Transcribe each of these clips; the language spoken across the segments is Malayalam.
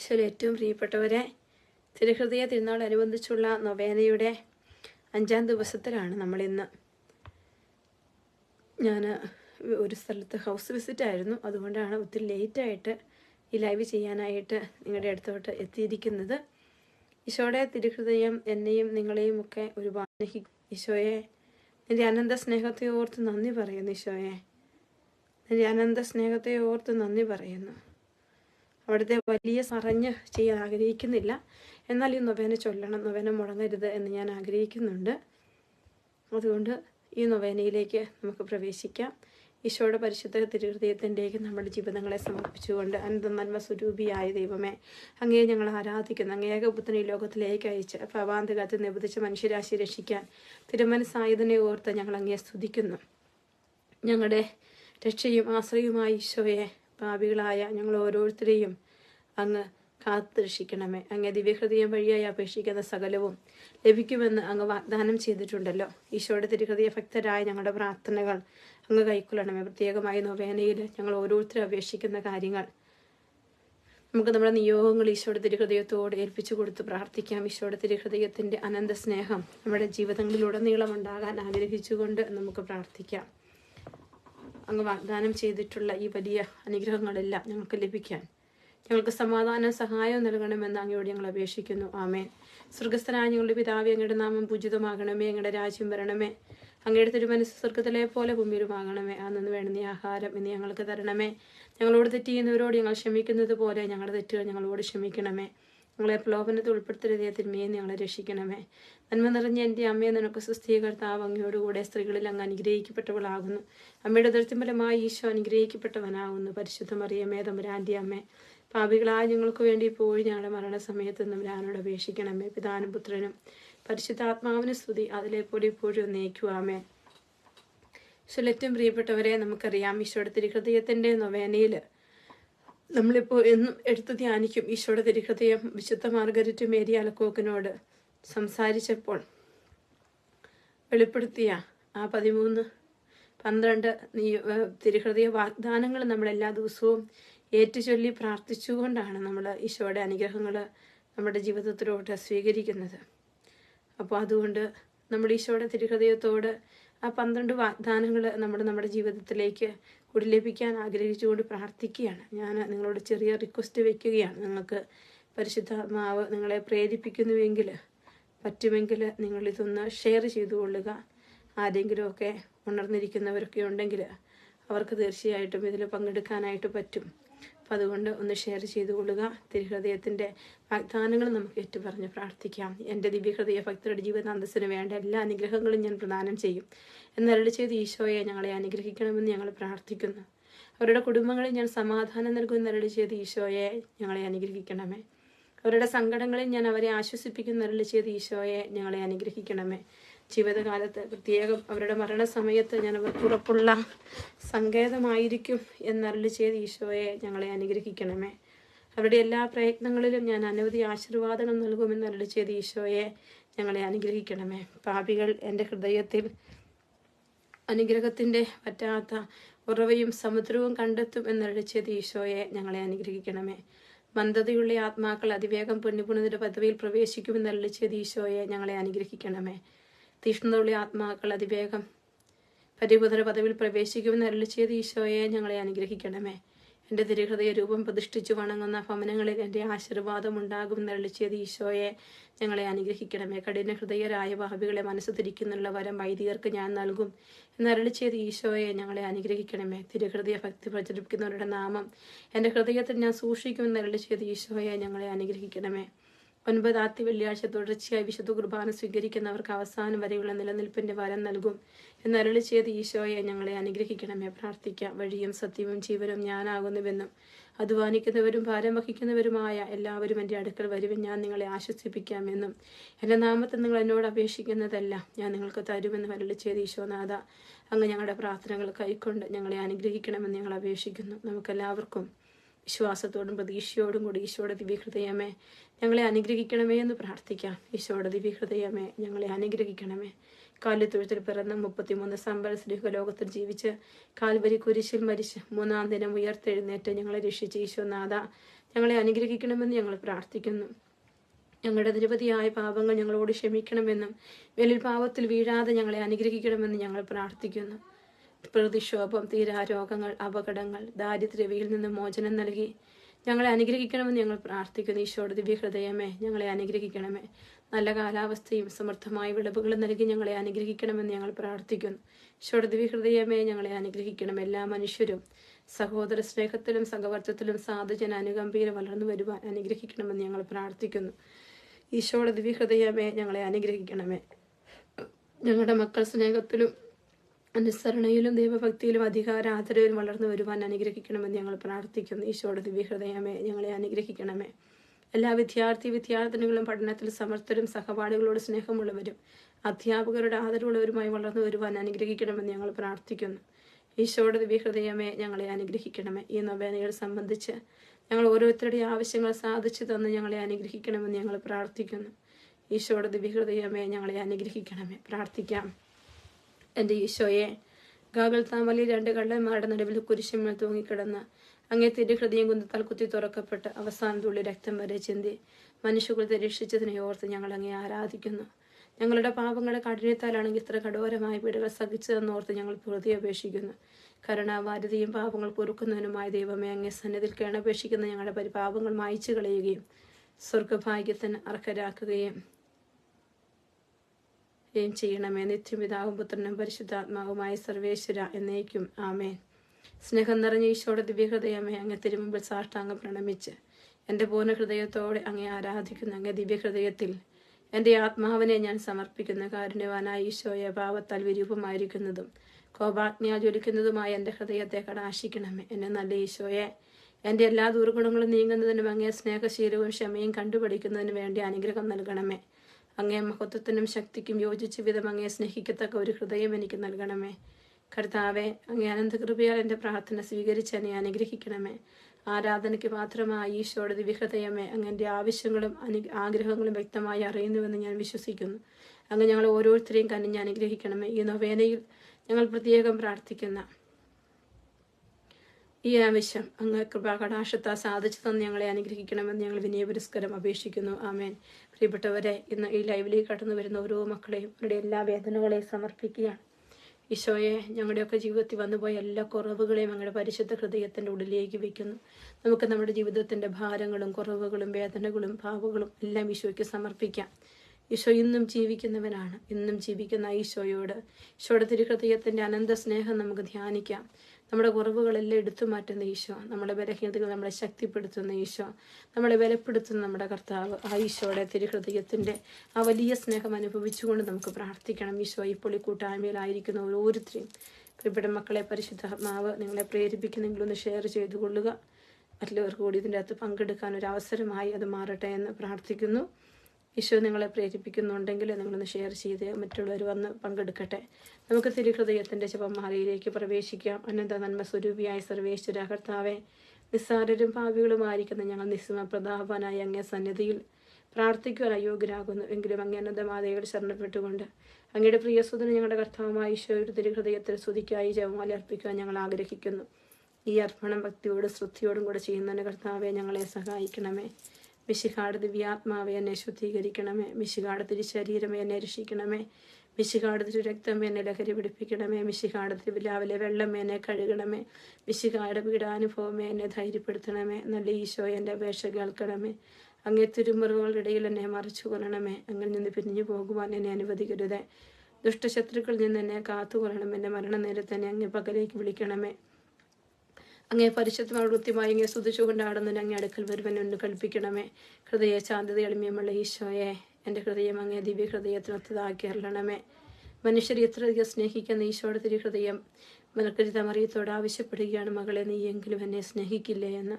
ഈശോയിൽ ഏറ്റവും പ്രിയപ്പെട്ടവരെ തിരുഹൃദയ തിരുനാളനുബന്ധിച്ചുള്ള നൊവേനയുടെ അഞ്ചാം ദിവസത്തിലാണ് നമ്മളിന്ന്. ഞാൻ ഒരു സ്ഥലത്ത് ഹൗസ് വിസിറ്റ് ആയിരുന്നു. അതുകൊണ്ടാണ് ഒത്തിരി ലേറ്റായിട്ട് ഈ ലൈവ് ചെയ്യാനായിട്ട് നിങ്ങളുടെ അടുത്തോട്ട് എത്തിയിരിക്കുന്നത്. ഈശോയുടെ തിരുഹൃദയം എന്നെയും നിങ്ങളെയും ഒക്കെ ഒരുപാട് സ്നേഹിക്കും ഈശോയെ നിന്റെ അനന്ത സ്നേഹത്തെ ഓർത്ത് നന്ദി പറയുന്നു ഈശോയെ. നിന്റെ അനന്ത സ്നേഹത്തെ ഓർത്ത് നന്ദി പറയുന്നു. അവിടുത്തെ വലിയ സറഞ്ഞ് ചെയ്യാൻ ആഗ്രഹിക്കുന്നില്ല. എന്നാൽ ഈ നൊവേന ചൊല്ലണം നൊവേന മുടങ്ങരുത് എന്ന് ഞാൻ ആഗ്രഹിക്കുന്നുണ്ട്. അതുകൊണ്ട് ഈ നൊവേനയിലേക്ക് നമുക്ക് പ്രവേശിക്കാം. ഈശോയുടെ പരിശുദ്ധ തിരുഹൃദയത്തിന്റെയൊക്കെ നമ്മുടെ ജീവിതങ്ങളെ സമർപ്പിച്ചുകൊണ്ട് അനന്ത നന്മ സ്വരൂപിയായ ദൈവമേ അങ്ങയെ ഞങ്ങൾ ആരാധിക്കുന്നു. അങ്ങേക ഏകപുത്രൻ ഈ ലോകത്തിലേക്ക് അയച്ച് പ്രവാന്തകത്ത് നിബന്ധിച്ച മനുഷ്യരാശി രക്ഷിക്കാൻ തിരുമനസായതിനെ ഓർത്ത് ഞങ്ങൾ അങ്ങയെ സ്തുതിക്കുന്നു. ഞങ്ങളുടെ രക്ഷയും ആശ്രയവുമായ ഈശോയെ പാപികളായ ഞങ്ങൾ ഓരോരുത്തരെയും അങ്ങ് കാത്തു രക്ഷിക്കണമേ അങ്ങ് ദിവ്യഹൃദയം വഴിയായി അപേക്ഷിക്കുന്ന സകലവും ലഭിക്കുമെന്ന് അങ്ങ് വാഗ്ദാനം ചെയ്തിട്ടുണ്ടല്ലോ. ഈശോയുടെ തിരുഹൃദയ ഭക്തരായ ഞങ്ങളുടെ പ്രാർത്ഥനകൾ അങ്ങ് കൈക്കൊള്ളണമേ. പ്രത്യേകമായി നൊവേനയിൽ ഞങ്ങൾ ഓരോരുത്തരും അപേക്ഷിക്കുന്ന കാര്യങ്ങൾ നമുക്ക് നമ്മുടെ നിയോഗങ്ങൾ ഈശോയുടെ തിരുഹൃദയത്തോട് ഏൽപ്പിച്ചു കൊടുത്ത് പ്രാർത്ഥിക്കാം. ഈശോയുടെ തിരുഹൃദയത്തിന്റെ അനന്ത സ്നേഹം നമ്മുടെ ജീവിതങ്ങളിലുടനീളം ഉണ്ടാകാൻ ആഗ്രഹിച്ചുകൊണ്ട് നമുക്ക് പ്രാർത്ഥിക്കാം. അങ്ങ് വാഗ്ദാനം ചെയ്തിട്ടുള്ള ഈ വലിയ അനുഗ്രഹങ്ങളെല്ലാം ഞങ്ങൾക്ക് ലഭിക്കാൻ. ഞങ്ങൾക്ക് സമാധാനം സഹായം നൽകണമെന്ന് അങ്ങയോട് ഞങ്ങൾ അപേക്ഷിക്കുന്നു. ആമേൻ. സ്വർഗസ്ഥനായ ഞങ്ങളുടെ പിതാവ് അങ്ങയുടെ നാമം പൂജിതമാകണമേ അങ്ങയുടെ രാജ്യം വരണമേ. അങ്ങയുടെ തിരുമനസ് സ്വർഗത്തിലെ പോലെ ഭൂമിയിലുമാകണമേ. അന്നു വേണ്ടുന്ന ആഹാരം ഇന്ന് ഞങ്ങൾക്ക് തരണമേ. ഞങ്ങളോട് തെറ്റ് ചെയ്യുന്നവരോട് ഞങ്ങൾ ക്ഷമിക്കുന്നത് പോലെ ഞങ്ങളുടെ തെറ്റുകൾ ഞങ്ങളോട് ക്ഷമിക്കണമേ. ഞങ്ങളെ പ്രലോഭനത്തിൽ ഉൾപ്പെടുത്തരുതേ തിന്മയെ ഞങ്ങളെ രക്ഷിക്കണമേ. നന്മ നിറഞ്ഞ എന്റെ അമ്മയെ നിനക്ക് സുസ്ഥീകർത്താവ് അങ്ങയോടുകൂടെ സ്ത്രീകളിൽ അങ്ങ് അനുഗ്രഹിക്കപ്പെട്ടവളാകുന്നു. അമ്മയുടെ ദൃത്യഫലമായി ഈശോ അനുഗ്രഹിക്കപ്പെട്ടവനാകുന്നു. പരിശുദ്ധ മറിയമേ തമ്പുരാന്റെ അമ്മ. പാപികളായ ഞങ്ങൾക്ക് വേണ്ടി പോയി ഞങ്ങളുടെ മരണസമയത്ത് തമ്പുരാനോട് അപേക്ഷിക്കണമേ. പിതാനും പുത്രനും പരിശുദ്ധാത്മാവിന് സ്തുതി. അതിലെ പോലെ ഇപ്പോഴും നയിക്കുവാമേ ഏറ്റവും പ്രിയപ്പെട്ടവരെ നമുക്കറിയാം ഈശോയുടെ തിരുഹൃദയത്തിന്റെ നൊവേനയിൽ നമ്മളിപ്പോൾ എന്നും എടുത്ത് ധ്യാനിക്കും ഈശോയുടെ തിരുഹൃദയം വിശുദ്ധ മാർഗരറ്റ് മേരി അലക്കോക്കിനോട് സംസാരിച്ചപ്പോൾ വെളിപ്പെടുത്തിയ ആ പതിമൂന്ന് പന്ത്രണ്ട് നീ- തിരുഹൃദയ വാഗ്ദാനങ്ങൾ നമ്മൾ എല്ലാ ദിവസവും ഏറ്റുചൊല്ലി പ്രാർത്ഥിച്ചുകൊണ്ടാണ് നമ്മൾ ഈശോയുടെ അനുഗ്രഹങ്ങൾ നമ്മുടെ ജീവിതത്തിലോട്ട് സ്വീകരിക്കുന്നത്. അപ്പോൾ അതുകൊണ്ട് നമ്മൾ ഈശോയുടെ തിരുഹൃദയത്തോട് ആ പന്ത്രണ്ട് വാഗ്ദാനങ്ങൾ നമ്മൾ നമ്മുടെ ജീവിതത്തിലേക്ക് കൂടി ലഭിക്കാൻ ആഗ്രഹിച്ചുകൊണ്ട് പ്രാർത്ഥിക്കുകയാണ്. ഞാൻ നിങ്ങളോട് ചെറിയ റിക്വസ്റ്റ് വെക്കുകയാണ്. നിങ്ങൾക്ക് പരിശുദ്ധാത്മാവ് നിങ്ങളെ പ്രേരിപ്പിക്കുന്നുവെങ്കിൽ പറ്റുമെങ്കിൽ നിങ്ങളിതൊന്ന് ഷെയർ ചെയ്തു കൊള്ളുക ആരെങ്കിലുമൊക്കെ ഉണർന്നിരിക്കുന്നവരൊക്കെ ഉണ്ടെങ്കിൽ അവർക്ക് തീർച്ചയായിട്ടും ഇതിൽ പങ്കെടുക്കാനായിട്ട് പറ്റും. അപ്പം അതുകൊണ്ട് ഒന്ന് ഷെയർ ചെയ്തു കൊള്ളുക. തിരുഹൃദയത്തിന്റെ വാഗ്ദാനങ്ങൾ നമുക്ക് ഏറ്റുപറഞ്ഞ് പ്രാർത്ഥിക്കാം. എന്റെ ദിവ്യഹൃദയ ഭക്തരുടെ ജീവിതാന്തസ്സിന് വേണ്ട എല്ലാ അനുഗ്രഹങ്ങളും ഞാൻ പ്രദാനം ചെയ്യും. എന്നരളി ചെയ്ത് ഈശോയെ ഞങ്ങളെ അനുഗ്രഹിക്കണമെന്ന് ഞങ്ങൾ പ്രാർത്ഥിക്കുന്നു. അവരുടെ കുടുംബങ്ങളിൽ ഞാൻ സമാധാനം നൽകുന്ന അരളി ചെയ്ത് ഈശോയെ ഞങ്ങളെ അനുഗ്രഹിക്കണമേ. അവരുടെ സങ്കടങ്ങളിൽ ഞാൻ അവരെ ആശ്വസിപ്പിക്കുന്ന അരളി ചെയ്ത് ഈശോയെ ഞങ്ങളെ അനുഗ്രഹിക്കണമേ. ജീവിതകാലത്ത് പ്രത്യേകം അവരുടെ മരണസമയത്ത് ഞാൻ അവർക്ക് ഉറപ്പുള്ള സങ്കേതമായിരിക്കും എന്നരളി ചെയ്ത് ഈശോയെ ഞങ്ങളെ അനുഗ്രഹിക്കണമേ. അവരുടെ എല്ലാ പ്രയത്നങ്ങളിലും ഞാൻ അനവധി ആശീർവാദങ്ങൾ നൽകുമെന്ന് അരളി ചെയ്ത് ഈശോയെ ഞങ്ങളെ അനുഗ്രഹിക്കണമേ. പാപികൾ എന്റെ ഹൃദയത്തിൽ അനുഗ്രഹത്തിന്റെ പറ്റാത്ത ഉറവയും സമുദ്രവും കണ്ടെത്തും എന്നടിച്ചത് ഈശോയെ ഞങ്ങളെ അനുഗ്രഹിക്കണമേ. മന്ദതയുള്ള ആത്മാക്കൾ അതിവേഗം പൊന്നുപുണതിന്റെ പദവിയിൽ പ്രവേശിക്കുമെന്നള്ളിച്ചത് ഈശോയെ ഞങ്ങളെ അനുഗ്രഹിക്കണമേ. തീഷ്ണതയുള്ള ആത്മാക്കൾ അതിവേഗം പരിപുതര പദവിയിൽ പ്രവേശിക്കുമെന്ന് അരുളിച്ചത് ഈശോയെ ഞങ്ങളെ അനുഗ്രഹിക്കണമേ. എന്റെ തിരുഹൃദയ രൂപം പ്രതിഷ്ഠിച്ചു വണങ്ങുന്ന ഭവനങ്ങളിൽ എന്റെ ആശീർവാദം ഉണ്ടാകുമെന്ന് അരളി ചെയ്ത് ഈശോയെ ഞങ്ങളെ അനുഗ്രഹിക്കണമേ. കഠിന ഹൃദയരായ ഭാവികളെ മനസ്സ് തിരിക്കുന്നുള്ള വരം വൈദികർക്ക് ഞാൻ നൽകും എന്ന് അരളി ചെയ്ത് ഈശോയെ ഞങ്ങളെ അനുഗ്രഹിക്കണമേ. തിരുഹൃദയ ഭക്തി പ്രചരിപ്പിക്കുന്നവരുടെ നാമം എന്റെ ഹൃദയത്തിൽ ഞാൻ സൂക്ഷിക്കുമെന്ന് അരുളിച്ചത് ഈശോയെ ഞങ്ങളെ അനുഗ്രഹിക്കണമേ. ഒൻപതാത്തി വെള്ളിയാഴ്ച തുടർച്ചയായി വിശുദ്ധ കുർബാന സ്വീകരിക്കുന്നവർക്ക് അവസാനം വരെയുള്ള നിലനിൽപ്പിന്റെ വരം നൽകും. എന്നരുളി ചെയ്ത് ഈശോയെ ഞങ്ങളെ അനുഗ്രഹിക്കണമേ. പ്രാർത്ഥിക്കാം. വഴിയും സത്യവും ജീവനും ഞാനാകുന്നുവെന്നും അധ്വാനിക്കുന്നവരും ഭാരം വഹിക്കുന്നവരുമായ എല്ലാവരും എന്റെ അടുക്കൽ വരുവൻ. ഞാൻ നിങ്ങളെ ആശ്വസിപ്പിക്കാമെന്നും എന്റെ നാമത്തിൽ നിങ്ങൾ എന്നോട് അപേക്ഷിക്കുന്നതല്ല ഞാൻ നിങ്ങൾക്ക് തരുമെന്ന് വരളി ചെയ്ത് ഈശോനാഥ അങ്ങ് ഞങ്ങളുടെ പ്രാർത്ഥനകൾ കൈക്കൊണ്ട് ഞങ്ങളെ അനുഗ്രഹിക്കണമെന്ന് ഞങ്ങൾ അപേക്ഷിക്കുന്നു. നമുക്കെല്ലാവർക്കും വിശ്വാസത്തോടും പ്രതീക്ഷയോടും കൂടി ഈശോയുടെ ദിവ്യഹൃദയമേ ഞങ്ങളെ അനുഗ്രഹിക്കണമേ എന്ന് പ്രാർത്ഥിക്കാം. ഈശോയുടെ ദിവ്യഹൃദയമേ ഞങ്ങളെ അനുഗ്രഹിക്കണമേ. കാലിത്തൊഴുത്തിൽ പിറന്ന മുപ്പത്തിമൂന്ന് സംവത്സരിക ലോകത്തിൽ ജീവിച്ച് കാൽവരി കുരിശിൽ മരിച്ച് മൂന്നാം ദിനം ഉയർത്തെഴുന്നേറ്റ് ഞങ്ങളെ രക്ഷിച്ച ഈശോനാഥ ഞങ്ങളെ അനുഗ്രഹിക്കണമെന്ന് ഞങ്ങൾ പ്രാർത്ഥിക്കുന്നു. ഞങ്ങളുടെ നിരവധിയായ പാപങ്ങൾ ഞങ്ങളോട് ക്ഷമിക്കണമെന്നും വെളിൽ പാപത്തിൽ വീഴാതെ ഞങ്ങളെ അനുഗ്രഹിക്കണമെന്ന് ഞങ്ങൾ പ്രാർത്ഥിക്കുന്നു. പ്രതിക്ഷോഭം തീരാരോഗങ്ങൾ അപകടങ്ങൾ ദാരിദ്ര്യവിയിൽ നിന്ന് മോചനം നൽകി. ഞങ്ങളെ അനുഗ്രഹിക്കണമെന്ന് ഞങ്ങൾ പ്രാർത്ഥിക്കുന്നു. ഈശോയുടെ ദിവ്യഹൃദയമേ ഞങ്ങളെ അനുഗ്രഹിക്കണമേ. നല്ല കാലാവസ്ഥയും സമൃദ്ധമായ വിളവുകളും നൽകി ഞങ്ങളെ അനുഗ്രഹിക്കണമെന്ന് ഞങ്ങൾ പ്രാർത്ഥിക്കുന്നു. ഈശോയുടെ ദിവ്യഹൃദയമേ ഞങ്ങളെ അനുഗ്രഹിക്കണം. എല്ലാ മനുഷ്യരും സഹോദര സ്നേഹത്തിലും സഹവർത്തത്തിലും സാധുജന അനുകമ്പയിലും വളർന്നു വരുവാൻ അനുഗ്രഹിക്കണമെന്ന് ഞങ്ങൾ പ്രാർത്ഥിക്കുന്നു. ഈശോയുടെ ദിവ്യഹൃദയമേ ഞങ്ങളെ അനുഗ്രഹിക്കണമേ. ഞങ്ങളുടെ മക്കൾ സ്നേഹത്തിലും അനുസരണയിലും ദൈവഭക്തിയിലും അധികാര ആദരവിലും വളർന്നു വരുവാൻ അനുഗ്രഹിക്കണമെന്ന് ഞങ്ങൾ പ്രാർത്ഥിക്കുന്നു. ഈശോയുടെ ദിവ്യഹൃദയമേ ഞങ്ങളെ അനുഗ്രഹിക്കണമേ. എല്ലാ വിദ്യാർത്ഥി വിദ്യാർത്ഥിനികളും പഠനത്തിൽ സമർത്ഥരും സഹപാഠികളോട് സ്നേഹമുള്ളവരും അധ്യാപകരുടെ ആദരവുള്ളവരുമായി വളർന്നു വരുവാൻ അനുഗ്രഹിക്കണമെന്ന് ഞങ്ങൾ പ്രാർത്ഥിക്കുന്നു. ഈശോയുടെ ദിവ്യഹൃദയമേ ഞങ്ങളെ അനുഗ്രഹിക്കണമേ. ഈ നൊവേനകൾ സംബന്ധിച്ച് ഞങ്ങൾ ഓരോരുത്തരുടെയും ആവശ്യങ്ങൾ സാധിച്ചു തന്ന് ഞങ്ങളെ അനുഗ്രഹിക്കണമെന്ന് ഞങ്ങൾ പ്രാർത്ഥിക്കുന്നു. ഈശോയുടെ ദിവ്യഹൃദയമേ ഞങ്ങളെ അനുഗ്രഹിക്കണമേ. പ്രാർത്ഥിക്കാം. എന്റെ ഈശോയെ ഗാഗൽ താമലി രണ്ട് കള്ളന്മാരുടെ നടുവിൽ കുരിശുമേൽ തൂങ്ങിക്കിടന്ന് അങ്ങേ തിരി ഹൃദയം കുന്തത്താൽ കുത്തി തുറക്കപ്പെട്ട് അവസാന തുള്ളി രക്തം വരെ ചിന്തി മനുഷ്യകുലത്തെ രക്ഷിച്ചതിനെ ഓർത്ത് ഞങ്ങൾ അങ്ങേ ആരാധിക്കുന്നു. ഞങ്ങളുടെ പാപങ്ങളെ കഠിനത്താലാണെങ്കിൽ ഇത്ര കഠോരമായ പീഡകൾ സഹിച്ചതെന്നോർത്ത് ഞങ്ങൾ പ്രതി അപേക്ഷിക്കുന്നു. കരുണാവാരതയും പാപങ്ങൾ പൊറുക്കുന്നതിനുമായ ദൈവമേ അങ്ങേ സന്നിധിയിൽ കേണപേക്ഷിക്കുന്ന ഞങ്ങളുടെ പരിപാപങ്ങൾ മായ്ച്ചു കളയുകയും സ്വർഗഭാഗ്യത്തിന് അർഹരാക്കുകയും യും ചെയ്യണമേ. നിത്യപിതാവും പുത്രനും പരിശുദ്ധാത്മാവുമായ സർവേശ്വര എന്നേക്കും. ആമേൻ. സ്നേഹം നിറഞ്ഞ ഈശോയുടെ ദിവ്യഹൃദയമേ അങ്ങ് തിരുമുമ്പിൽ സാഷ്ടാംഗം പ്രണമിച്ച് എന്റെ പൂർണ ഹൃദയത്തോടെ അങ്ങേ ആരാധിക്കുന്ന. അങ്ങേ ദിവ്യഹൃദയത്തിൽ എന്റെ ആത്മാവിനെ ഞാൻ സമർപ്പിക്കുന്ന. കാരുണ്യവാനായ ഈശോയെ ഭാവത്താൽ വിരൂപമായിരിക്കുന്നതും കോപാജ്ഞാ ജ്വലിക്കുന്നതുമായ എന്റെ ഹൃദയത്തെ കടാശിക്കണമേ എന്നെ നല്ല ഈശോയെ എന്റെ എല്ലാ ദുർഗുണങ്ങളും നീങ്ങുന്നതിനും അങ്ങേ സ്നേഹശീലവും ക്ഷമയും കണ്ടുപിടിക്കുന്നതിന് വേണ്ടി അനുഗ്രഹം നൽകണമേ. അങ്ങേ മഹത്വത്തിനും ശക്തിക്കും യോജിച്ച വിധം അങ്ങേ സ്നേഹിക്കത്തക്ക ഒരു ഹൃദയം എനിക്ക് നൽകണമേ. കർത്താവെ അങ്ങേ അനന്തകൃപയാൽ എന്റെ പ്രാർത്ഥന സ്വീകരിച്ച് എന്നെ അനുഗ്രഹിക്കണമേ. ആരാധനയ്ക്ക് മാത്രമായി ഈശോയുടെ ദിവ്യഹൃദയമേ അങ്ങന്റെ ആവശ്യങ്ങളും അനു ആഗ്രഹങ്ങളും വ്യക്തമായി അറിയുന്നുവെന്ന് ഞാൻ വിശ്വസിക്കുന്നു. അങ്ങ് ഞങ്ങൾ ഓരോരുത്തരെയും കനിഞ്ഞ് അനുഗ്രഹിക്കണമേ. ഈ നൊവേനയിൽ ഞങ്ങൾ പ്രത്യേകം പ്രാർത്ഥിക്കുന്ന ഈ ആവശ്യം അങ്ങ് കൃപാകടാശത്താ സാധിച്ചു തന്ന് ഞങ്ങളെ അനുഗ്രഹിക്കണമെന്ന് ഞങ്ങൾ വിനയപുരസ്കരം അപേക്ഷിക്കുന്നു. ആമേൻ. പ്രിയപ്പെട്ടവരെ ഇന്ന് ഈ ലൈവിലേക്ക് കടന്നു വരുന്ന ഓരോ മക്കളെയും അവരുടെ എല്ലാ വേദനകളെയും സമർപ്പിക്കുകയാണ്. ഈശോയെ ഞങ്ങളുടെയൊക്കെ ജീവിതത്തിൽ വന്നുപോയ എല്ലാ കുറവുകളെയും അങ്ങയുടെ പരിശുദ്ധ ഹൃദയത്തിന്റെ ഉള്ളിലേക്ക് വയ്ക്കുന്നു. നമുക്ക് നമ്മുടെ ജീവിതത്തിന്റെ ഭാരങ്ങളും കുറവുകളും വേദനകളും ഭാവങ്ങളും എല്ലാം ഈശോയ്ക്ക് സമർപ്പിക്കാം. ഈശോ ഇന്നും ജീവിക്കുന്നവനാണ്. ഇന്നും ജീവിക്കുന്ന ഈശോയോട് ഈശോയുടെ തിരുഹൃദയത്തിന്റെ അനന്ത സ്നേഹം നമുക്ക് ധ്യാനിക്കാം. നമ്മുടെ കുറവുകളെല്ലാം എടുത്തു മാറ്റുന്ന ഈശോ നമ്മുടെ ബലഹീനതകൾ നമ്മളെ ശക്തിപ്പെടുത്തുന്ന ഈശോ നമ്മളെ ബലപ്പെടുത്തുന്ന നമ്മുടെ കർത്താവ് ആ ഈശോയുടെ തിരുഹൃദയത്തിന്റെ ആ വലിയ സ്നേഹം അനുഭവിച്ചുകൊണ്ട് നമുക്ക് പ്രാർത്ഥിക്കണം. ഈശോ ഈ കൂട്ടായ്മയിലായിരിക്കുന്ന ഓരോരുത്തരെയും. പ്രിയപ്പെട്ട മക്കളെ പരിശുദ്ധാത്മാവ് നിങ്ങളെ പ്രേരിപ്പിക്കുന്നെങ്കിലൊന്ന് ഷെയർ ചെയ്തു കൊള്ളുക. മറ്റുള്ളവർക്ക് കൂടി ഇതിന്റെ അകത്ത് പങ്കെടുക്കാൻ ഒരു അവസരമായി അത് മാറട്ടെ എന്ന് പ്രാർത്ഥിക്കുന്നു. ഈശോ നിങ്ങളെ പ്രേരിപ്പിക്കുന്നുണ്ടെങ്കിൽ നിങ്ങളൊന്ന് ഷെയർ ചെയ്ത് മറ്റുള്ളവർ വന്ന് പങ്കെടുക്കട്ടെ. നമുക്ക് തിരുഹൃദയത്തിന്റെ ജപമാലയിലേക്ക് പ്രവേശിക്കാം. അനന്ത നന്മ സ്വരൂപിയായ സർവേശ്വര കർത്താവെ നിസ്സാരരും ഭാവികളുമായിരിക്കുന്ന ഞങ്ങൾ നിസ്സമ പ്രതാപനായ അങ്ങേ സന്നിധിയിൽ പ്രാർത്ഥിക്കുവാൻ അയോഗ്യരാകുന്നു. എങ്കിലും അങ്ങേ അനന്തമാതയോട് ശരണപ്പെട്ടുകൊണ്ട് അങ്ങയുടെ പ്രിയസുദന ഞങ്ങളുടെ കർത്താവുമായ ഈശോയുടെ തിരുഹൃദയത്തിൽ സ്തുതിക്കായി ജപമാല അർപ്പിക്കുവാൻ ഞങ്ങൾ ആഗ്രഹിക്കുന്നു. ഈ അർപ്പണം ഭക്തിയോടും ശ്രദ്ധയോടും കൂടെ ചെയ്യുന്നതിന് കർത്താവെ ഞങ്ങളെ സഹായിക്കണമേ. മിശിഹാട് ദിവ്യാത്മാവെ എന്നെ ശുദ്ധീകരിക്കണമേ. മിശിഹാട് തിരു ശരീരമേ എന്നെ രക്ഷിക്കണമേ. മിശിഹാട് തിരു രക്തമേ എന്നെ ലഹരി പിടിപ്പിക്കണമേ. മിശിഹാട് തിരുവിലാവിലെ വെള്ളം എന്നെ കഴുകണമേ. മിശിഹാട് പീഡാനുഭവമേ എന്നെ ധൈര്യപ്പെടുത്തണമേ. നല്ല ഈശോ എന്റെ അപേക്ഷ കേൾക്കണമേ. അങ്ങേ തിരുമുറിവുകളുടെ ഇടയിൽ എന്നെ മറിച്ചു കൊല്ലണമേ അങ്ങിൽ നിന്ന് പിരിഞ്ഞു പോകുവാൻ എന്നെ അനുവദിക്കരുതേ. ദുഷ്ടശത്രുക്കളിൽ നിന്ന് എന്നെ കാത്തുകൊള്ളണം എന്റെ മരണനേരത്തെ എന്നെ അങ്ങേ പകലേക്ക് വിളിക്കണമേ. അങ്ങേ പരിശുദ്ധമായ കൃത്യമായി അങ്ങേ സ്തുതിച്ചുകൊണ്ടാടുന്നതിന് അങ്ങേ അടുക്കൽ വരുവൻ ഒന്ന് കൽപ്പിക്കണമേ. ഹൃദയ ശാന്തത എളിമയമുള്ള ഈശോയെ എന്റെ ഹൃദയം അങ്ങേ ദിവ്യ ഹൃദയത്തിനൊത്തതാക്കി മനുഷ്യർ എത്രയധികം സ്നേഹിക്കുന്ന ഈശോയുടെ തിരി ഹൃദയം മലക്കരിത മറിയത്തോട് ആവശ്യപ്പെടുകയാണ് മകളെ. നീ എങ്കിലും എന്നെ സ്നേഹിക്കില്ലേ എന്ന്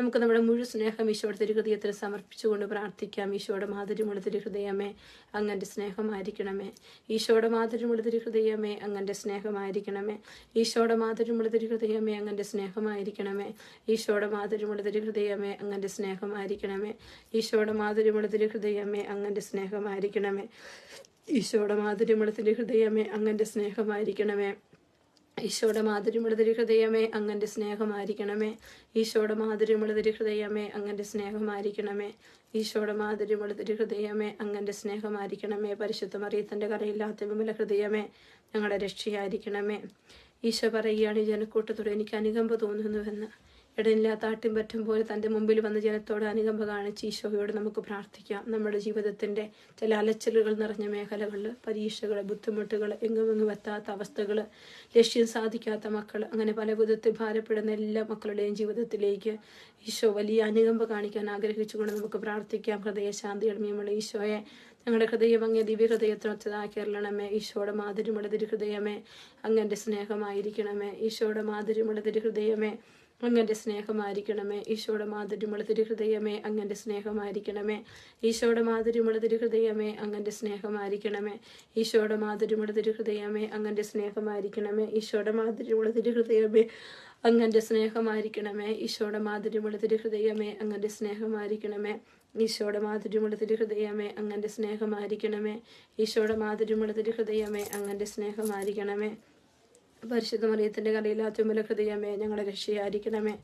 നമുക്ക് നമ്മുടെ മുഴുവൻ സ്നേഹം ഈശോയുടെ തിരുഹൃദയത്തിൽ സമർപ്പിച്ചുകൊണ്ട് പ്രാർത്ഥിക്കാം. ഈശോയുടെ മാധുര്യമുള്ള തിരുഹൃദയമേ അങ്ങന്റെ സ്നേഹമായിരിക്കണമേ. ഈശോയുടെ മാധുര്യമുള്ള തിരുഹൃദയമേ അങ്ങന്റെ സ്നേഹമായിരിക്കണമേ. ഈശോയുടെ മാധുര്യമുള്ള തിരുഹൃദയമേ അങ്ങന്റെ സ്നേഹമായിരിക്കണമേ. ഈശോയുടെ മാധുര്യമുള്ള തിരുഹൃദയമേ അങ്ങന്റെ സ്നേഹമായിരിക്കണമേ. ഈശോയുടെ മാധുര്യമുള്ള തിരുഹൃദയമേ അങ്ങന്റെ സ്നേഹമായിരിക്കണമേ. ഈശോയുടെ മാധുര്യമുള്ള തിരുഹൃദയമേ അങ്ങന്റെ സ്നേഹമായിരിക്കണമേ. ഈശോയുടെ മാധുര്യമുള്ള ഹൃദയമേ അങ്ങന്റെ സ്നേഹമായിരിക്കണമേ. ഈശോയുടെ മാധുര്യമുള്ള ഹൃദയമേ അങ്ങന്റെ സ്നേഹമായിരിക്കണമേ. ഈശോയുടെ മാധുര്യമുള്ള ഹൃദയമേ അങ്ങന്റെ സ്നേഹമായിരിക്കണമേ. പരിശുദ്ധ മറിയത്തിന്റെ കറയില്ലാത്ത വിമല ഹൃദയമേ ഞങ്ങളുടെ രക്ഷയായിരിക്കണമേ. ഈശോ പറയുകയാണ് ജനക്കൂട്ടത്തോട് എനിക്ക് അനുകമ്പ തോന്നുന്നുവെന്ന്. ഇടയില്ലാത്ത ആട്ടിൻപറ്റം പോലെ തന്റെ മുമ്പിൽ വന്ന ജനത്തോട് അനുകമ്പ കാണിച്ച് ഈശോയോട് നമുക്ക് പ്രാർത്ഥിക്കാം. നമ്മുടെ ജീവിതത്തിന്റെ ചില അലച്ചിലുകൾ നിറഞ്ഞ മേഖലകൾ പരീക്ഷകൾ ബുദ്ധിമുട്ടുകൾ എങ്ങുമെങ്ങും എത്താത്ത അവസ്ഥകൾ ലക്ഷ്യം സാധിക്കാത്ത മക്കൾ അങ്ങനെ പല വിധത്തിൽ ഭാരപ്പെടുന്ന എല്ലാ മക്കളുടെയും ജീവിതത്തിലേക്ക് ഈശോ വലിയ അനുകമ്പ കാണിക്കാൻ ആഗ്രഹിച്ചുകൊണ്ട് നമുക്ക് പ്രാർത്ഥിക്കാം. ഹൃദയശാന്തി എളിമയുള്ള ഈശോയെ ഞങ്ങളുടെ ഹൃദയം അങ്ങേ ദിവ്യ ഹൃദയത്തിനൊത്തതാക്കി അരളണമേ ഈശോയുടെ മാധുര്യമുള്ള തിരുഹൃദയമേ അങ്ങന്റെ സ്നേഹമായിരിക്കണമേ ഈശോയുടെ മാധുര്യമുള്ള തിരു ഹൃദയമേ. അങ്ങന്റെ സ്നേഹമായിരിക്കണമേ. ഈശോയുടെ മാധുര്യമുള്ള തിരു ഹൃദയമേ അങ്ങന്റെ സ്നേഹമായിരിക്കണമേ. ഈശോയുടെ മാധുര്യമുള്ള തിരു ഹൃദയമേ അങ്ങന്റെ സ്നേഹമായിരിക്കണമേ. ഈശോയുടെ മാധുര്യമുള്ള തിരു ഹൃദയമേ അങ്ങന്റെ സ്നേഹമായിരിക്കണമേ. ഈശോയുടെ മാധുര്യമുള്ള തിരു ഹൃദയമേ അങ്ങന്റെ സ്നേഹമായിരിക്കണമേ. ഈശോയുടെ മാധുര്യമുള്ള തിരു ഹൃദയമേ അങ്ങന്റെ സ്നേഹമായിരിക്കണമേ. ഈശോയുടെ മാധുര്യമുള്ള തിരു ഹൃദയമേ അങ്ങന്റെ സ്നേഹമായിരിക്കണമേ. ഈശോയുടെ മാധുര്യമുള്ള തിരു ഹൃദയമേ അങ്ങന്റെ സ്നേഹമായിരിക്കണമേ. പരിശുദ്ധ മറിയത്തിന്റെ കലയില്ലാത്ത വിമല ഹൃദയമേ ഞങ്ങളെ രക്ഷയായിരിക്കണമേ.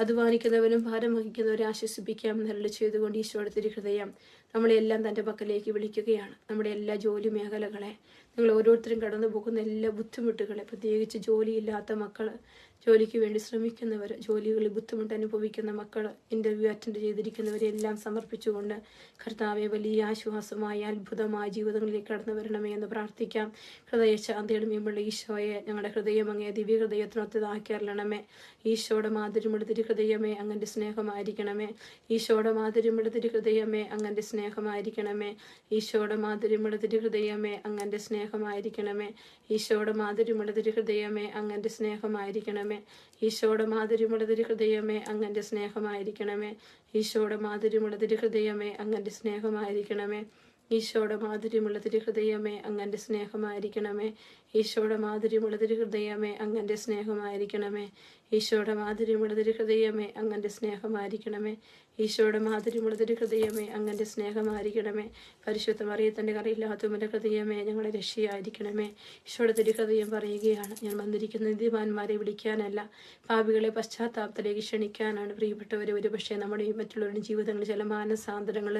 അധ്വാനിക്കുന്നവരും ഭാരം വഹിക്കുന്നവരെ ആശ്വസിപ്പിക്കാം നരളി ചെയ്തുകൊണ്ട് ഈശോയുടെ തിരു ഹൃദയം നമ്മളെല്ലാം തന്റെ പക്കലേക്ക് വിളിക്കുകയാണ്. നമ്മുടെ എല്ലാ ജോലി മേഖലകളെ നിങ്ങൾ ഓരോരുത്തരും കടന്നു പോകുന്ന എല്ലാ ബുദ്ധിമുട്ടുകളെ പ്രത്യേകിച്ച് ജോലിയില്ലാത്ത മക്കൾ ജോലിക്ക് വേണ്ടി ശ്രമിക്കുന്നവർ ജോലികളിൽ ബുദ്ധിമുട്ട് അനുഭവിക്കുന്ന മക്കൾ ഇന്റർവ്യൂ അറ്റൻഡ് ചെയ്തിരിക്കുന്നവരെല്ലാം സമർപ്പിച്ചുകൊണ്ട് കർത്താവെ വലിയ ആശ്വാസമായ അത്ഭുതമായ ജീവിതങ്ങളിലേക്ക് കടന്നു വരണമേ എന്ന് പ്രാർത്ഥിക്കാം. ഹൃദയ ശാന്തിയുടെ ഈശോയെ ഞങ്ങളുടെ ഹൃദയം അങ്ങേ ദിവ്യ ഹൃദയത്തിനൊത്തതാക്കി അരളണമേ ഈശോയുടെ മാധുര്യമുള്ള തിരു ഹൃദയമേ അങ്ങന്റെ സ്നേഹമായിരിക്കണമേ. ഈശോയുടെ മാധുര്യമുള്ള തിരു ഹൃദയമേ അങ്ങന്റെ സ്നേഹമായിരിക്കണമേ. ഈശോയുടെ മാധുര്യമുള്ള തിരു ഹൃദയമേ അങ്ങന്റെ സ്നേഹമായിരിക്കണമേ. ഈശോയുടെ മാധുര്യമുള്ള തിരു ഹൃദയമേ അങ്ങന്റെ സ്നേഹമായിരിക്കണമേ. ഈശോയുടെ മാധുര്യമുള്ള തിരു ഹൃദയമേ അങ്ങന്റെ സ്നേഹമായിരിക്കണമേ. ഈശോയുടെ മാധുര്യമുള്ള തിരു ഹൃദയമേ അങ്ങന്റെ സ്നേഹമായിരിക്കണമേ. ഈശോയുടെ മാധുര്യമുള്ള തിരു ഹൃദയമേ അങ്ങന്റെ സ്നേഹമായിരിക്കണമേ. ഈശോയുടെ മാധുര്യമുള്ള തിരു ഹൃദയമേ അങ്ങന്റെ സ്നേഹമായിരിക്കണമേ. ഈശോയുടെ മാധുര്യമുള്ള തിരു ഹൃദയമേ അങ്ങന്റെ സ്നേഹമായിരിക്കണമേ. ഈശോയുടെ മാധുര്യമുള്ള തിരു ഹൃദയമേ അങ്ങന്റെ സ്നേഹമായിരിക്കണമേ. പരിശുദ്ധ മറിയത്തിന്റെ കറിയില്ലാത്തവന്റെ ഹൃദയമേ ഞങ്ങളുടെ രക്ഷയായിരിക്കണമേ. ഈശോയുടെ തിരു ഹൃദയം പറയുകയാണ് ഞാൻ വന്നിരിക്കുന്ന നീതിമാന്മാരെ വിളിക്കാനല്ല പാപികളെ പശ്ചാത്താപത്തിലേക്ക് ക്ഷണിക്കാനാണ്. പ്രിയപ്പെട്ടവരെ ഒരുപക്ഷെ നമ്മുടെ മറ്റുള്ളവരുടെ ജീവിതങ്ങളിൽ ചില മാനസാന്തരങ്ങൾ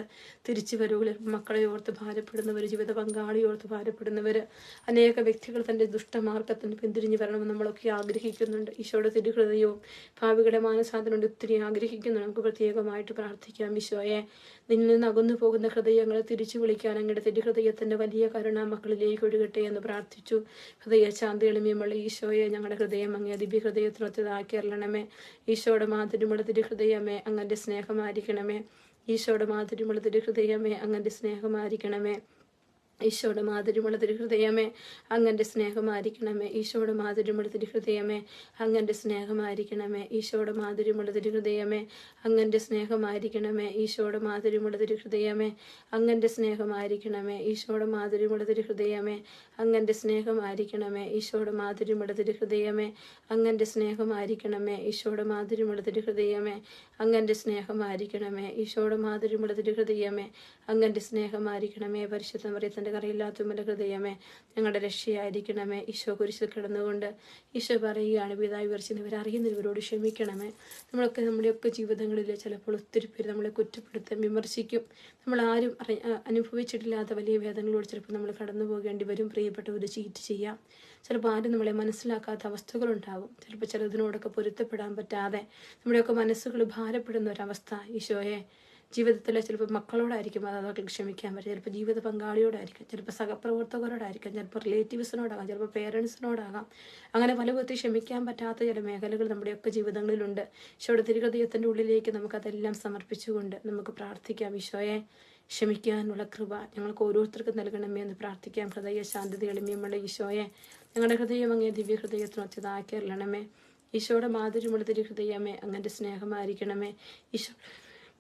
തിരിച്ചു വരവുകളിൽ മക്കളെ ഓർത്ത് ഭാരപ്പെടുന്നവർ ജീവിത പങ്കാളി ഓർത്ത് ഭാരപ്പെടുന്നവർ അനേക വ്യക്തികൾ തന്റെ ദുഷ്ടമാർഗത്തിന് പിന്തിരിഞ്ഞു വരണമെന്ന് നമ്മളൊക്കെ ആഗ്രഹിക്കുന്നുണ്ട്. ഈശോയുടെ തിരുഹൃദയവും ഭാവികളുടെ മാനസാന്തരം ഒത്തിരി ആഗ്രഹിക്കുന്നു നമുക്ക് പ്രത്യേകമായിട്ട് പ്രാർത്ഥിക്കാം. ഈശോയെ നിന്നിൽ നിന്ന് അകന്നു പോകുന്ന ഹൃദയങ്ങളെ തിരിച്ചു വിളിക്കാൻ അങ്ങയുടെ തിരുഹൃദയത്തിന്റെ വലിയ കരുണ മക്കളിലേക്ക് ഒഴുകട്ടെ എന്ന് പ്രാർത്ഥിച്ചു. ഹൃദയ ശാന്തി എളിമയുള്ള ഈശോയെ ഞങ്ങളുടെ ഹൃദയം അങ്ങേ ദിവ്യ ഹൃദയത്തിനൊത്തതാക്കി അറിയണമേ ഈശോയുടെ മാധുര്യമുള്ള തിരുഹൃദയമേ അങ്ങന്റെ സ്നേഹമായിരിക്കണമേ ഈശോയുടെ മാധുര്യമുള്ള തിരുഹൃദയമേ അങ്ങന്റെ സ്നേഹമായിരിക്കണമേ ഈശോയുടെ മാധുര്യമുള്ള തിരുഹൃദയമേ അങ്ങന്റെ സ്നേഹമായിരിക്കണമേ. ഈശോയുടെ മാധുര്യമുള്ള തിരുഹൃദയമേ അങ്ങന്റെ സ്നേഹമായിരിക്കണമേ. ഈശോയുടെ മാധുര്യമുള്ള തിരുഹൃദയമേ അങ്ങന്റെ സ്നേഹമായിരിക്കണമേ. ഈശോയുടെ മാധുര്യമുള്ള തിരുഹൃദയമേ അങ്ങന്റെ സ്നേഹമായിരിക്കണമേ. ഈശോയുടെ മാധുര്യമുള്ള തിരുഹൃദയമേ അങ്ങന്റെ സ്നേഹമായിരിക്കണമേ ഈശോയുടെ മാധുര്യമുള്ള തിരുഹൃദയമേ അങ്ങന്റെ സ്നേഹമായിരിക്കണമേ ഈശോയുടെ മാധുര്യമുള്ള തിരുഹൃദയമേ അങ്ങന്റെ സ്നേഹമായിരിക്കണമേ ഈശോയുടെ മാധുര്യമുള്ള തിരുഹൃദയമേ അങ്ങന്റെ സ്നേഹമായിരിക്കണമേ പരിശുദ്ധ മറിയത്തിന്റെ കറിയില്ലാത്തുമ്മന്റെ ഹൃദയമേ. ഞങ്ങളുടെ രക്ഷയായിരിക്കണമേ ഈശോ കുരിശിൽ കിടന്നുകൊണ്ട്. ഈശോ പറയുകയാണ് പിതാവ് വരച്ചിരുന്നവർ അറിയുന്നവരോട് ക്ഷമിക്കണമേ. നമ്മളൊക്കെ നമ്മുടെയൊക്കെ ജീവിതങ്ങളിൽ ചിലപ്പോൾ ഒത്തിരി പേര് നമ്മളെ കുറ്റപ്പെടുത്താൻ വിമർശിക്കും. നമ്മൾ ആരും അനുഭവിച്ചിട്ടില്ലാത്ത വലിയ വേദനകളോട് ചിലപ്പോൾ നമ്മൾ കടന്നു പോകേണ്ടി വരും. പ്രിയപ്പെട്ടവർ ചീറ്റ് ചെയ്യാം. ചിലപ്പോൾ ആരും നമ്മളെ മനസ്സിലാക്കാത്ത അവസ്ഥകളുണ്ടാവും. ചിലപ്പോൾ ചിലതിനോടൊക്കെ പൊരുത്തപ്പെടാൻ പറ്റാതെ നമ്മുടെയൊക്കെ മനസ്സുകൾ ഭാരപ്പെടുന്ന ഒരവസ്ഥ. ഈശോയെ ജീവിതത്തിലെ ചിലപ്പോൾ മക്കളോടായിരിക്കും അത് അവർക്ക് ക്ഷമിക്കാൻ പറ്റും ചിലപ്പോൾ ജീവിത പങ്കാളിയോടായിരിക്കും. ചിലപ്പോൾ സഹപ്രവർത്തകരോടായിരിക്കും. ചിലപ്പോൾ റിലേറ്റീവ്സിനോടാകാം ചിലപ്പോൾ പേരൻസിനോടാകാം അങ്ങനെ പല വിധത്തിൽ ക്ഷമിക്കാൻ പറ്റാത്ത ചില മേഖലകൾ നമ്മുടെയൊക്കെ ജീവിതങ്ങളിലുണ്ട്. ഈശോയുടെ തിരുഹൃദയത്തിന്റെ ഉള്ളിലേക്ക് നമുക്കതെല്ലാം സമർപ്പിച്ചുകൊണ്ട് നമുക്ക് പ്രാർത്ഥിക്കാം. ഈശോയെ ക്ഷമിക്കാനുള്ള കൃപ ഞങ്ങൾക്ക് ഓരോരുത്തർക്കും നൽകണമേ എന്ന് പ്രാർത്ഥിക്കാം. ഹൃദയ ശാന്തത എളിമയുള്ള ഈശോയെ ഞങ്ങളുടെ ഹൃദയം അങ്ങേ ദിവ്യ ഹൃദയത്തിനൊച്ചതാക്കി അല്ലണമേ ഈശോയുടെ മാധുര്യമുള്ള തിരുഹൃദയമേ അങ്ങന്റെ സ്നേഹമായിരിക്കണമേ. ഈശോ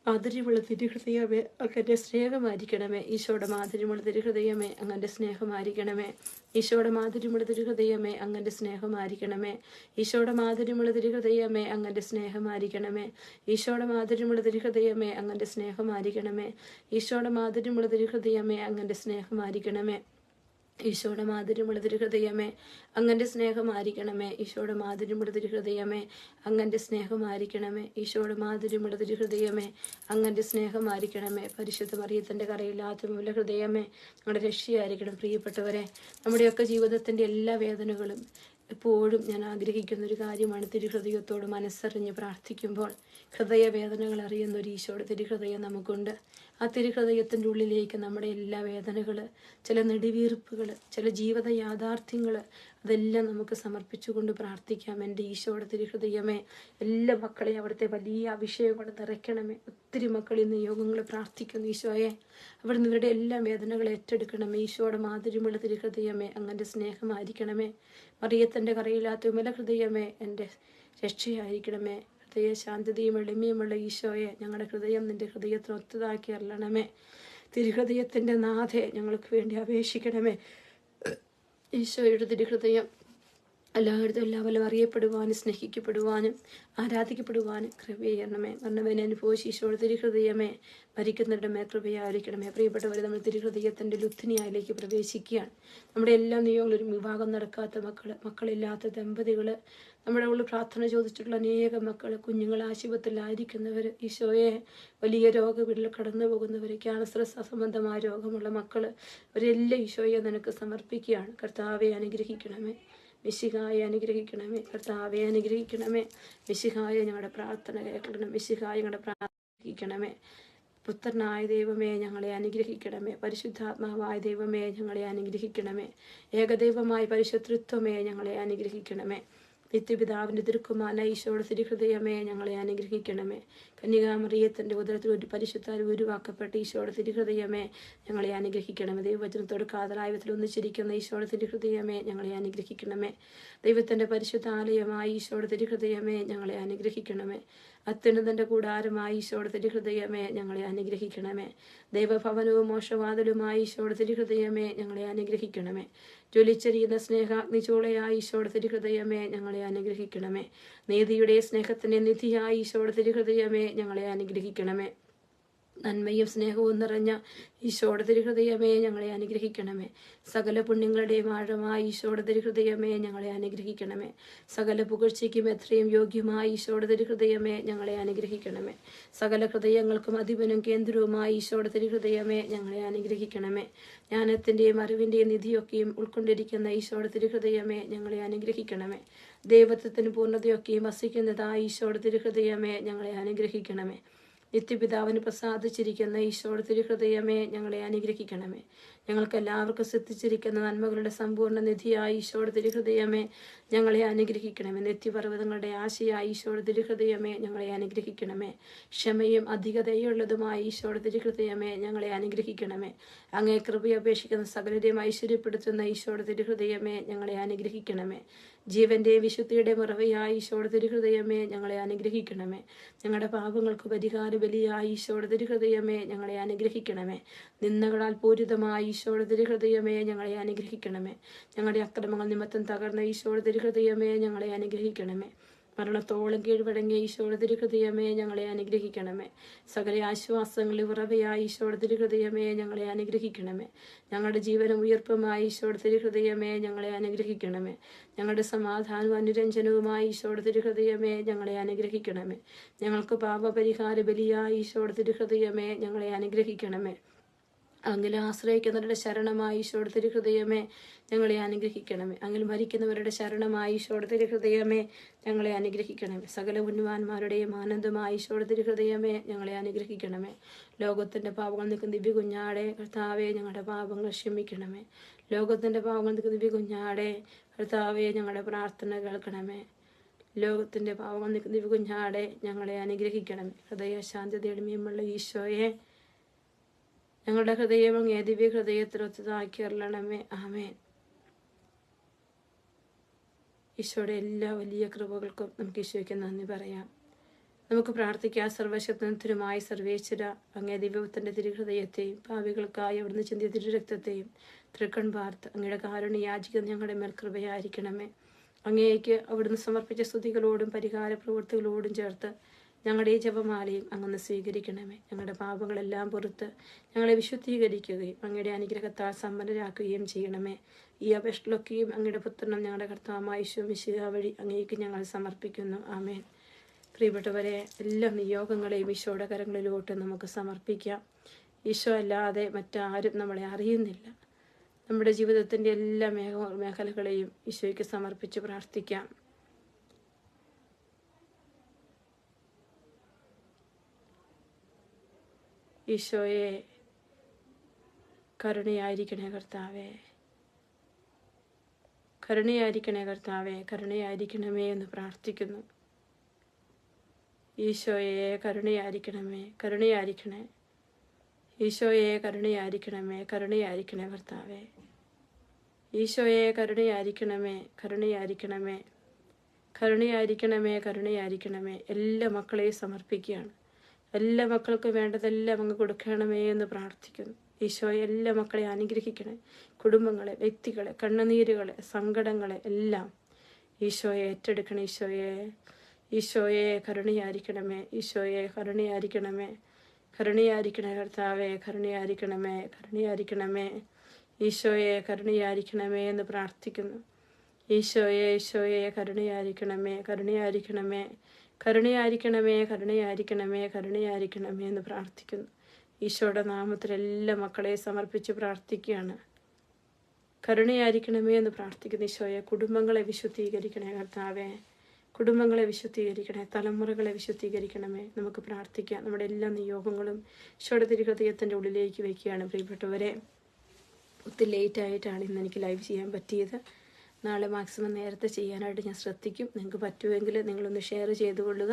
മാധുര്യമുള്ള തിരുഹൃദയമേ അങ്ങന്റെ സ്നേഹമായിരിക്കണമേ. ഈശോയുടെ മാധുര്യമുള്ള തിരുഹൃദയമേ അങ്ങന്റെ സ്നേഹമായിരിക്കണമേ. ഈശോയുടെ മാധുര്യമുള്ള തിരുഹൃദയമേ അങ്ങന്റെ സ്നേഹമായിരിക്കണമേ. ഈശോയുടെ മാധുര്യമുള്ള തിരുഹൃദയമേ അങ്ങന്റെ സ്നേഹമായിരിക്കണമേ. ഈശോയുടെ മാധുര്യമുള്ള തിരുഹൃദയമേ അങ്ങന്റെ സ്നേഹമായിരിക്കണമേ. ഈശോയുടെ മാധുര്യമുള്ള തിരുഹൃദയമേ അങ്ങന്റെ സ്നേഹമായിരിക്കണമേ. ഈശോയുടെ മാധുര്യമുള്ള തിരുഹൃദയമേ അങ്ങന്റെ സ്നേഹമായിരിക്കണമേ ഈശോയുടെ മാധുര്യമുള്ള തിരുഹൃദയമേ അങ്ങന്റെ സ്നേഹമായിരിക്കണമേ ഈശോയുടെ മാധുര്യമുള്ള തിരുഹൃദയമേ അങ്ങന്റെ സ്നേഹമായിരിക്കണമേ. പരിശുദ്ധ മറിയത്തിന്റെ കരയിൽ മൂല ഹൃദയമേ നമ്മുടെ രക്ഷയായിരിക്കണം പ്രിയപ്പെട്ടവരെ. നമ്മുടെയൊക്കെ ജീവിതത്തിന്റെ എല്ലാ വേദനകളും എപ്പോഴും ഞാൻ ആഗ്രഹിക്കുന്ന ഒരു കാര്യമാണ് തിരുഹൃദയത്തോട് മനസ്സറിഞ്ഞ് പ്രാർത്ഥിക്കുമ്പോൾ ഹൃദയവേദനകൾ അറിയുന്ന ഒരു ഈശോയുടെ തിരുഹൃദയം നമുക്കുണ്ട്. ആ തിരുഹൃദയത്തിന്റെ ഉള്ളിലേക്ക് നമ്മുടെ എല്ലാ വേദനകൾ ചില നെടുവീർപ്പുകൾ ചില ജീവിത യാഥാർത്ഥ്യങ്ങൾ അതെല്ലാം നമുക്ക് സമർപ്പിച്ചുകൊണ്ട് പ്രാർത്ഥിക്കാം എന്റെ ഈശോയുടെ തിരുഹൃദയമേ എല്ലാ മക്കളെയും അവിടുത്തെ വലിയ അഭിഷേകം കൊണ്ട് നിറയ്ക്കണമേ. ഒത്തിരി മക്കൾ ഇന്ന് യോഗങ്ങൾ പ്രാർത്ഥിക്കുന്നു ഈശോയെ. അവിടുന്ന് ഇവരുടെ എല്ലാ വേദനകളും ഏറ്റെടുക്കണമേ. ഈശോയുടെ മാധുര്യമുള്ള തിരുഹൃദയമേ അങ്ങന്റെ സ്നേഹമായിരിക്കണമേ. മറിയത്തിന്റെ കറിയില്ലാത്ത വിമല ഹൃദയമേ എന്റെ രക്ഷയായിരിക്കണമേ. ഹൃദയ ശാന്തതയും എളിമയുമുള്ള ഈശോയെ ഞങ്ങളുടെ ഹൃദയം നിന്റെ ഹൃദയത്തിന് ഒത്തതാക്കി തിരുഹൃദയത്തിന്റെ നാഥെ ഞങ്ങൾക്ക് വേണ്ടി അപേക്ഷിക്കണമേ. ഈശോയുടെ തിരുഹൃദയം എല്ലായിടത്തും എല്ലാവരും അറിയപ്പെടുവാനും സ്നേഹിക്കപ്പെടുവാനും ആരാധിക്കപ്പെടുവാനും കൃപയണമേ മരണവേനെ അനുഭവിച്ച് ഈശോയുടെ തിരുഹൃദയമേ മരിക്കുന്നവരുടെ മേ കൃപയായിരിക്കണമേ. പ്രിയപ്പെട്ടവരെ നമ്മൾ തിരുഹൃദയത്തിന്റെ ലുത്തിനിയായിലേക്ക് പ്രവേശിക്കുകയാണ്. നമ്മുടെ എല്ലാ നിയോഗങ്ങളും ഒരു വിവാഹം നടക്കാത്ത മക്കൾ മക്കളില്ലാത്ത ദമ്പതികൾ നമ്മുടെ ഉള്ളിൽ പ്രാർത്ഥന ചോദിച്ചിട്ടുള്ള അനേക മക്കൾ കുഞ്ഞുങ്ങൾ ആശുപത്രിയിലായിരിക്കുന്നവർ ഈശോയെ വലിയ രോഗവീട്ടിൽ കടന്നു പോകുന്നവർ ക്യാൻസർ സംബന്ധമായ രോഗമുള്ള മക്കൾ അവരെല്ലാം ഈശോയെ നിനക്ക് സമർപ്പിക്കുകയാണ്. കർത്താവെ അനുഗ്രഹിക്കണമേ. മിശിഹായെ അനുഗ്രഹിക്കണമേ കർത്താവെ അനുഗ്രഹിക്കണമേ. മിശിഹായ ഞങ്ങളുടെ പ്രാർത്ഥന കേൾക്കണം. മിശിഹായ ഞങ്ങളുടെ പ്രാർത്ഥിക്കണമേ. പുത്രനായ ദൈവമേ ഞങ്ങളെ അനുഗ്രഹിക്കണമേ. പരിശുദ്ധാത്മാവായ ദൈവമേ ഞങ്ങളെ അനുഗ്രഹിക്കണമേ. ഏകദൈവമായ പരിശുദ്ധത്വമേ ഞങ്ങളെ അനുഗ്രഹിക്കണമേ. നിത്യപിതാവിന്റെ തിരുക്കുമാന ഈശോയുടെ തിരുഹൃദയമേ ഞങ്ങളെ അനുഗ്രഹിക്കണമേ. കന്യകാമറിയത്തിന്റെ ഉദരത്തിൽ ഒരു പരിശുദ്ധാൽ ഉരുവാക്കപ്പെട്ട ഈശോയുടെ തിരുഹൃദയമേ ഞങ്ങളെ അനുഗ്രഹിക്കണമേ. ദൈവവചനത്തോട് കാതലായത്തിൽ ഒന്നിച്ചിരിക്കുന്ന ഈശോയുടെ തിരുഹൃദയമേ ഞങ്ങളെ അനുഗ്രഹിക്കണമേ. ദൈവത്തിന്റെ പരിശുദ്ധ ആലയമായ ഈശോയുടെ തിരുഹൃദയമേ ഞങ്ങളെ അനുഗ്രഹിക്കണമേ. അത്യുന്നതന്റെ കൂടാരമായി ഈശോയുടെ തിരുഹൃദയമേ ഞങ്ങളെ അനുഗ്രഹിക്കണമേ. ദൈവഭവനവും മോശവാതിലുമായി ഈശോയുടെ തിരുഹൃദയമേ ഞങ്ങളെ അനുഗ്രഹിക്കണമേ. ജ്വലിച്ചെറിയുന്ന സ്നേഹാഗ്നി ചൂളയായി ഈശോയുടെ തിരുഹൃദയമേ ഞങ്ങളെ അനുഗ്രഹിക്കണമേ. നീതിയുടെ സ്നേഹത്തിന്റെ നിധിയായി ഈശോയുടെ തിരുഹൃദയമേ ഞങ്ങളെ അനുഗ്രഹിക്കണമേ. നന്മയും സ്നേഹവും നിറഞ്ഞ ഈശോയുടെ തിരുഹൃദയമേ ഞങ്ങളെ അനുഗ്രഹിക്കണമേ. സകല പുണ്യങ്ങളുടെയും ആഴമായ ഈശോയുടെ തിരുഹൃദയമേ ഞങ്ങളെ അനുഗ്രഹിക്കണമേ. സകല പുകഴ്ചയ്ക്കും എത്രയും യോഗ്യമായ ഈശോയുടെ തിരുഹൃദയമേ ഞങ്ങളെ അനുഗ്രഹിക്കണമേ. സകല ഹൃദയങ്ങൾക്കും അധിപനും കേന്ദ്രവുമായ ഈശോയുടെ തിരുഹൃദയമേ ഞങ്ങളെ അനുഗ്രഹിക്കണമേ. ജ്ഞാനത്തിന്റെയും അറിവിന്റെയും നിധിയൊക്കെയും ഉൾക്കൊണ്ടിരിക്കുന്ന ഈശോയുടെ തിരുഹൃദയമേ ഞങ്ങളെ അനുഗ്രഹിക്കണമേ. ദൈവത്വത്തിന് പൂർണതയൊക്കെയും വസിക്കുന്നതായ ഈശോയുടെ തിരുഹൃദയമേ ഞങ്ങളെ അനുഗ്രഹിക്കണമേ. നിത്യപിതാവിന് പ്രസാദിച്ചിരിക്കുന്ന ഈശോയുടെ തിരുഹൃദയമേ ഞങ്ങളെ അനുഗ്രഹിക്കണമേ. ഞങ്ങൾക്ക് എല്ലാവർക്കും സിദ്ധിച്ചിരിക്കുന്ന നന്മകളുടെ സമ്പൂർണ നിധിയായി ഈശോയുടെ തിരുഹൃദയമേ ഞങ്ങളെ അനുഗ്രഹിക്കണമേ. നിത്യപർവതങ്ങളുടെ ആശയായി ഈശോയുടെ തിരുഹൃദയമേ ഞങ്ങളെ അനുഗ്രഹിക്കണമേ. ക്ഷമയും അധികതയുള്ളതുമായ ഈശോയുടെ തിരുഹൃദയമേ ഞങ്ങളെ അനുഗ്രഹിക്കണമേ. അങ്ങേ കൃപയപേക്ഷിക്കുന്ന സകലരെയും ഐശ്വര്യപ്പെടുത്തുന്ന ഈശോയുടെ തിരുഹൃദയമേ ഞങ്ങളെ അനുഗ്രഹിക്കണമേ. ജീവന്റെ വിശുദ്ധിയുടെ മുറവയായി ഈശോയുടെ തിരുഹൃദയമേ ഞങ്ങളെ അനുഗ്രഹിക്കണമേ. ഞങ്ങളുടെ പാപങ്ങൾക്ക് പരിഹാര ബലിയായി ഈശോയുടെ തിരുഹൃദയമേ ഞങ്ങളെ അനുഗ്രഹിക്കണമേ. നിന്ദകളാൽ പൂരിതമായ ഈശോയുടെ തിരുഹൃദയമേ ഞങ്ങളെ അനുഗ്രഹിക്കണമേ. ഞങ്ങളുടെ അക്രമങ്ങൾ നിമിത്തം തകർന്ന ഈശോയുടെ തിരുഹൃദയമേ ഞങ്ങളെ അനുഗ്രഹിക്കണമേ. മരണത്തോളം കീഴ്വഴങ്ങിയ ഈശോയുടെ തിരുഹൃദയമേ ഞങ്ങളെ അനുഗ്രഹിക്കണമേ. സകല ആശ്വാസങ്ങളിൽ ഉറവയായ ഈശോയുടെ തിരുഹൃദയമേ ഞങ്ങളെ അനുഗ്രഹിക്കണമേ. ഞങ്ങളുടെ ജീവനും ഉയർപ്പുമായ ഈശോയുടെ തിരുഹൃദയമേ ഞങ്ങളെ അനുഗ്രഹിക്കണമേ. ഞങ്ങളുടെ സമാധാനവും അനുരഞ്ജനവുമായ ഈശോയുടെ തിരുഹൃദയമേ ഞങ്ങളെ അനുഗ്രഹിക്കണമേ. ഞങ്ങൾക്ക് പാപപരിഹാര ബലിയായ ഈശോയുടെ തിരുഹൃദയമേ ഞങ്ങളെ അനുഗ്രഹിക്കണമേ. അങ്ങിൽ ആശ്രയിക്കുന്നവരുടെ ശരണമായി ഈശോയുടെ തിരുഹൃദയമേ ഞങ്ങളെ അനുഗ്രഹിക്കണമേ. അങ്ങിൽ മരിക്കുന്നവരുടെ ശരണമായി ഈശോയുടെ തിരുഹൃദയമേ ഞങ്ങളെ അനുഗ്രഹിക്കണമേ. സകല ഉന്നവാന്മാരുടെയും ആനന്ദമായി ഈശോയുടെ തിരുഹൃദയമേ ഞങ്ങളെ അനുഗ്രഹിക്കണമേ. ലോകത്തിന്റെ പാപങ്ങൾ നിൽക്കുന്ന ദിവ്യ കുഞ്ഞാടെ കർത്താവെ ഞങ്ങളുടെ പാപങ്ങൾ ക്ഷമിക്കണമേ. ലോകത്തിന്റെ പാപങ്ങൾ നിൽക്കുന്ന ദിവ്യ കുഞ്ഞാടെ കർത്താവെ ഞങ്ങളുടെ പ്രാർത്ഥന കേൾക്കണമേ. ലോകത്തിന്റെ പാപങ്ങൾ നിൽക്കുന്ന ദിവ്യ കുഞ്ഞാടെ ഞങ്ങളെ അനുഗ്രഹിക്കണമേ. ഹൃദയ ശാന്തതയുടെ മീമുള്ള ഈശോയെ ഞങ്ങളുടെ ഹൃദയവും അങ്ങേ ദിവ്യ അറിയണമേ ആമേൻ. ഈശോയുടെ എല്ലാ വലിയ കൃപകൾക്കും നമുക്ക് ഈശോയ്ക്ക് നന്ദി പറയാം. നമുക്ക് പ്രാർത്ഥിക്കാം. സർവശക്തനത്തിനുമായി സർവേശ്വര അങ്ങേ ദിവ്യത്തിന്റെ തിരുഹൃദയത്തെയും ഭാവികൾക്കായി അവിടുന്ന് ചിന്തിയ തിരുരക്തത്തെയും തൃക്കൺ പാർത്ത് അങ്ങയുടെ കാരുണ്യ യാചിക്കുന്ന ഞങ്ങളുടെ മേൽ കൃപയായിരിക്കണമേ. അങ്ങേക്ക് അവിടുന്ന് സമർപ്പിച്ച സ്തുതികളോടും പരിഹാര പ്രവൃത്തികളോടും ചേർത്ത് ഞങ്ങളുടെ ഈ ജപമാലയും അങ്ങനെ സ്വീകരിക്കണമേ. ഞങ്ങളുടെ പാപങ്ങളെല്ലാം പുറത്ത് ഞങ്ങളെ വിശുദ്ധീകരിക്കുകയും അങ്ങയുടെ അനുഗ്രഹത്താൽ സമ്പന്നരാക്കുകയും ചെയ്യണമേ. ഈ അപേക്ഷകളൊക്കെയും അങ്ങയുടെ പുത്രനും ഞങ്ങളുടെ കർത്താവായ ഈശോ മിശിഹ വഴി അങ്ങേക്ക് ഞങ്ങൾ സമർപ്പിക്കുന്നു. ആമേൻ. പ്രിയപ്പെട്ടവരെ എല്ലാ നിയോഗങ്ങളെയും ഈശോയുടെ കരങ്ങളിലോട്ട് നമുക്ക് സമർപ്പിക്കാം. ഈശോ അല്ലാതെ മറ്റാരും നമ്മളെ അറിയുന്നില്ല. നമ്മുടെ ജീവിതത്തിന്റെ എല്ലാ മേഖ മേഖലകളെയും ഈശോയ്ക്ക് സമർപ്പിച്ച് പ്രാർത്ഥിക്കാം. ഈശോയെ കരുണയായിരിക്കണേ കർത്താവേ. കരുണയായിരിക്കണേ കർത്താവേ കരുണയായിരിക്കണമേ എന്ന് പ്രാർത്ഥിക്കുന്നു. ഈശോയെ കരുണയായിരിക്കണമേ കരുണയായിരിക്കണേ. ഈശോയെ കരുണയായിരിക്കണമേ കരുണയായിരിക്കണേ കർത്താവേ. ഈശോയെ കരുണയായിരിക്കണമേ കരുണയായിരിക്കണമേ. കരുണയായിരിക്കണമേ കരുണയായിരിക്കണമേ. എല്ലാ മക്കളെയും സമർപ്പിക്കുകയാണ്. എല്ലാ മക്കൾക്കും വേണ്ടതെല്ലാം അങ്ങ് കൊടുക്കണമേ എന്ന് പ്രാർത്ഥിക്കുന്നു. ഈശോയെ എല്ലാ മക്കളെ അനുഗ്രഹിക്കണേ. കുടുംബങ്ങളെ വ്യക്തികളെ കണ്ണുനീരുകളെ സങ്കടങ്ങളെ എല്ലാം ഈശോയെ ഏറ്റെടുക്കണേ ഈശോയെ. ഈശോയെ കരുണയായിരിക്കണമേ. ഈശോയെ കരുണയായിരിക്കണമേ. കരുണയായിരിക്കണേ കർത്താവേ. കരുണയായിരിക്കണമേ. കരുണയായിരിക്കണമേ. ഈശോയെ കരുണയായിരിക്കണമേ എന്ന് പ്രാർത്ഥിക്കുന്നു. ഈശോയെ ഈശോയെ കരുണയായിരിക്കണമേ. കരുണയായിരിക്കണമേ. കരുണയായിരിക്കണമേ കരുണയായിരിക്കണമേ കരുണയായിരിക്കണമേ എന്ന് പ്രാർത്ഥിക്കുന്നു. ഈശോയുടെ നാമത്തിൽ എല്ലാ മക്കളെ സമർപ്പിച്ച് പ്രാർത്ഥിക്കുകയാണ്. കരുണയായിരിക്കണമേ എന്ന് പ്രാർത്ഥിക്കുന്നു ഈശോയെ. കുടുംബങ്ങളെ വിശുദ്ധീകരിക്കണേ കർത്താവേ. കുടുംബങ്ങളെ വിശുദ്ധീകരിക്കണേ തലമുറകളെ വിശുദ്ധീകരിക്കണമേ. നമുക്ക് പ്രാർത്ഥിക്കാം. നമ്മുടെ എല്ലാ നിയോഗങ്ങളും ഈശോയുടെ തിരുഹൃദയത്തിന്റെ ഉള്ളിലേക്ക് വയ്ക്കുകയാണ്. പ്രിയപ്പെട്ടവരെ ഒത്തിരി ലേറ്റായിട്ടാണ് ഇന്ന് എനിക്ക് ലൈവ് ചെയ്യാൻ പറ്റിയത്. നാളെ മാക്സിമം നേരത്തെ ചെയ്യാനായിട്ട് ഞാൻ ശ്രദ്ധിക്കും. നിങ്ങൾക്ക് പറ്റുമെങ്കിൽ നിങ്ങളൊന്ന് ഷെയർ ചെയ്ത് കൊള്ളുക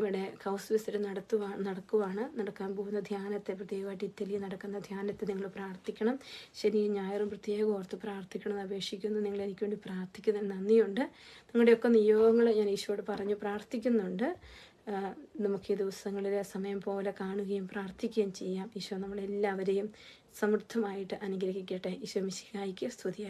ഇവിടെ ഹൗസ് വിസിറ്റ് നടത്തുവാ നടക്കുവാണ്. നടക്കാൻ പോകുന്ന ധ്യാനത്തെ പ്രത്യേകമായിട്ട് ഇറ്റലിയിൽ നടക്കുന്ന ധ്യാനത്തെ നിങ്ങൾ പ്രാർത്ഥിക്കണം. ശനിയും ഞായറും പ്രത്യേകം ഓർത്ത് പ്രാർത്ഥിക്കണം അപേക്ഷിക്കുന്നു. നിങ്ങൾ എനിക്ക് വേണ്ടി പ്രാർത്ഥിക്കുന്നതിന് നന്ദിയുണ്ട്. നിങ്ങളുടെയൊക്കെ നിയോഗങ്ങൾ ഞാൻ ഈശോയോട് പറഞ്ഞു പ്രാർത്ഥിക്കുന്നുണ്ട്. നമുക്ക് ഈ ദിവസങ്ങളിൽ സമയം പോലെ കാണുകയും പ്രാർത്ഥിക്കുകയും ചെയ്യാം. ഈശോ നമ്മളെല്ലാവരെയും സമൃദ്ധമായിട്ട് അനുഗ്രഹിക്കട്ടെ. ഈശോ മിശിഹായിക്ക് സ്തുതിയായി.